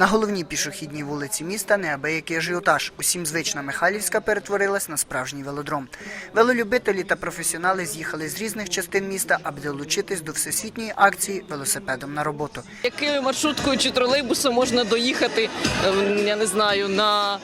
На головній пішохідній вулиці міста неабиякий ажіотаж. Усім звична Михайлівська перетворилась на справжній велодром. Велолюбителі та професіонали з'їхали з різних частин міста, аби долучитись до всесвітньої акції велосипедом на роботу. Якою маршруткою чи тролейбусом можна доїхати, ем, я не знаю, на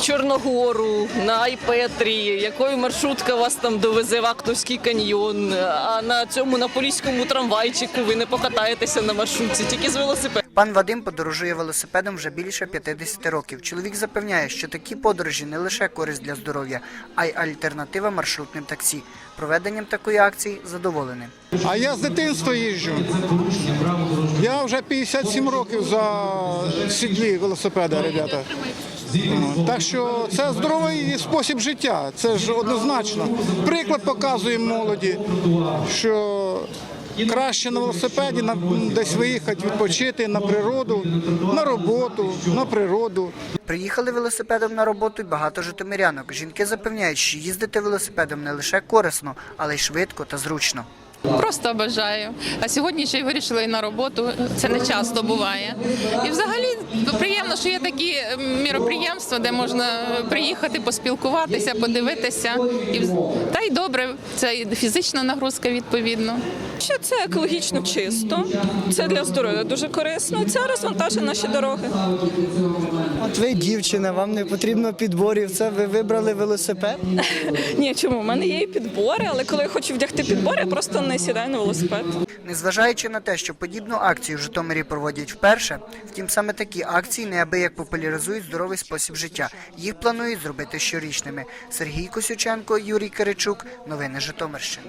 Чорногору, на Айпетрі, якою маршрутка вас там довезе в Актовський каньйон, а на цьому на поліському трамвайчику ви не покатаєтеся на маршрутці, тільки з велосипедом. Пан Вадим подорожує велосипедом вже більше 50 років. Чоловік запевняє, що такі подорожі не лише користь для здоров'я, а й альтернатива маршрутним таксі. Проведенням такої акції задоволений. А я з дитинства їжджу. Я вже 57 років за сідлі велосипеда, ребята. Так що це здоровий спосіб життя, це ж однозначно. Приклад показуємо молоді, що краще на велосипеді на- десь виїхати, відпочити на природу, на роботу, на природу. Приїхали велосипедом на роботу й багато житомирянок. Жінки запевняють, що їздити велосипедом не лише корисно, але й швидко та зручно. Просто бажаю. А сьогодні ще й вирішила і на роботу. Це не часто буває. І взагалі приємно, що є такі міроприємства, де можна приїхати, поспілкуватися, подивитися. І, та й добре, це і фізична нагрузка відповідно. Що це екологічно чисто, це для здоров'я дуже корисно. Це розвантажить наші дороги. От ви дівчина, вам не потрібно підборів. Це ви вибрали велосипед? Ні, чому? У мене є і підбори, але коли я хочу вдягти підбори, я просто не сідаю на велосипед. Незважаючи на те, що подібну акцію в Житомирі проводять вперше, втім саме такі акції неабияк популяризують здоровий спосіб життя. Їх планують зробити щорічними. Сергій Косюченко, Юрій Киричук. Новини Житомирщини.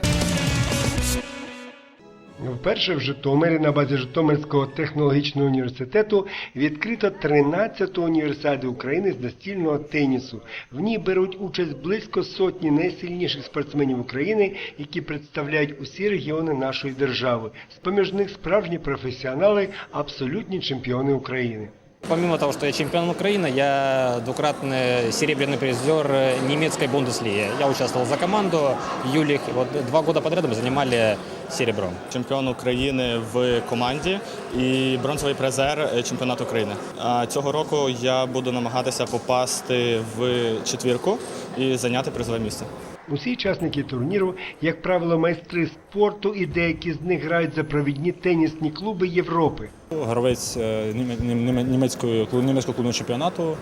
Вперше в Житомирі на базі Житомирського технологічного університету відкрито 13-ту універсіаду України з настільного тенісу. В ній беруть участь близько сотні найсильніших спортсменів України, які представляють усі регіони нашої держави. З-поміж них справжні професіонали, абсолютні чемпіони України. Помимо того, что я чемпион Украины, я двукратный серебряный призер немецкой Бундеслиги. Я участвовал за команду Юлих. Вот два года подряд мы занимали серебро. чемпіон України в команді і бронзовий призер чемпіонату України. А цього року я буду намагатися попасти в четвірку і зайняти призове місце. Усі учасники турніру, як правило, майстри спорту, і деякі з них грають за провідні тенісні клуби Європи. Гравець е, німе- німе- німецької німецького клубного чемпіонату,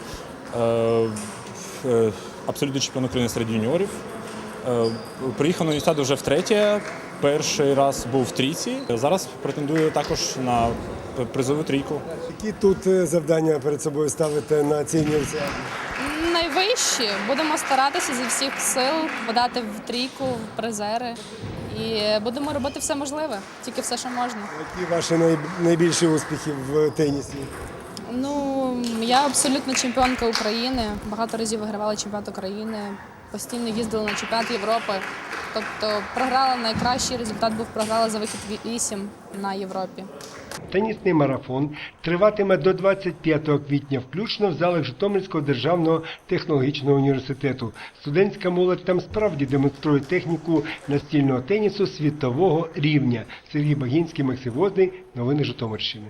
е, е, абсолютний чемпіон України серед юніорів. Е, Приїхав на університет вже втретє. Перший раз був в трійці. Зараз претендую також на призову трійку. Які тут е, завдання перед собою ставите на цій універсіаді? Найвищі будемо старатися зі всіх сил подати в трійку, в призери. І будемо робити все можливе, тільки все, що можна. Які ваші найбільші успіхи в тенісі? Ну, я абсолютно чемпіонка України. Багато разів вигравала чемпіонат України. Постійно їздила на чемпіонат Європи. Тобто програла найкращий результат був програла за вихід 8 на Європі. Тенісний марафон триватиме до 25 квітня, включно в залах Житомирського державного технологічного університету. Студентська молодь там справді демонструє техніку настільного тенісу світового рівня. Сергій Багінський, Максим Возний. Новини Житомирщини.